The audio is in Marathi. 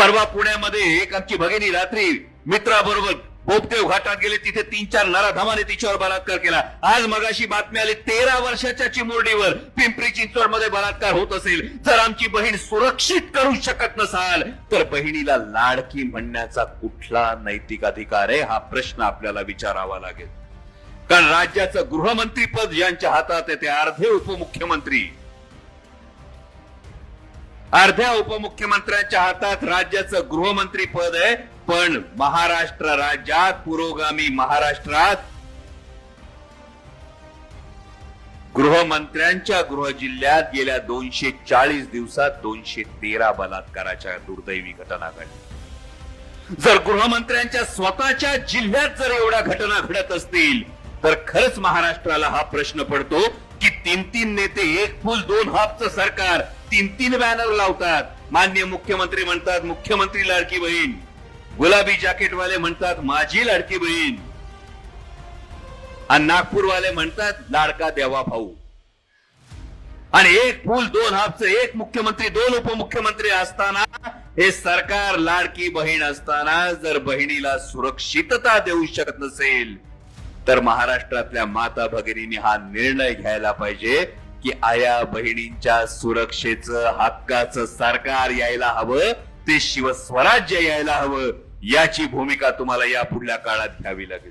परवा पुण्यामध्ये एक आमची भगिनी रात्री मित्राबरोबर बोपदेव घाटात गेले. तिथे तीन चार नराधमाने तिच्यावर बलात्कार केला. आज मगाशी बातमी आली तेरा वर्षाच्या चिमुरडीवर पिंपरी चिंचवडमध्ये बलात्कार होत असेल. जर आमची बहीण सुरक्षित करू शकत नसाल तर बहिणीला लाडकी म्हणण्याचा कुठला नैतिक अधिकार आहे? हा प्रश्न आपल्याला विचारावा लागेल. कारण राज्याचं गृहमंत्री पद ज्यांच्या हातात आहे ते अर्धे उपमुख्यमंत्री अर्ध्या उपमुख्यमंत्र्यांच्या हातात राज्याचं गृहमंत्री पद आहे पण महाराष्ट्र राज्यात पुरोगामी महाराष्ट्रात गृहमंत्र्यांच्या गृह जिल्ह्यात गेल्या दोनशे चाळीस दिवसात दोनशे तेरा बलात्काराच्या दुर्दैवी घटना घडल्या. जर गृहमंत्र्यांच्या स्वतःच्या जिल्ह्यात जर एवढ्या घटना घडत असतील तर खरंच महाराष्ट्राला हा प्रश्न पडतो की तीन तीन नेते एक फुल दोन हाफचं सरकार तीन तीन बॅनर लावतात. मान्य मुख्यमंत्री म्हणतात मुख्यमंत्री लाडकी बहीण. गुलाबी जॅकेटवाले म्हणतात माझी लाडकी बहीण. आणि नागपूरवाले म्हणतात लाडका देवा भाऊ. आणि एक फुल दोन हाफचं एक मुख्यमंत्री दोन उपमुख्यमंत्री असताना हे सरकार लाडकी बहीण असताना जर बहिणीला सुरक्षितता देऊ शकत नसेल तर महाराष्ट्रातल्या माता भगिनींनी हा निर्णय घ्यायला पाहिजे की आया बहिणींच्या सुरक्षेचं हक्काचं सरकार यायला हवं ते शिवस्वराज्य यायला हवं याची भूमिका तुम्हाला या पुढल्या काळात घ्यावी लागेल.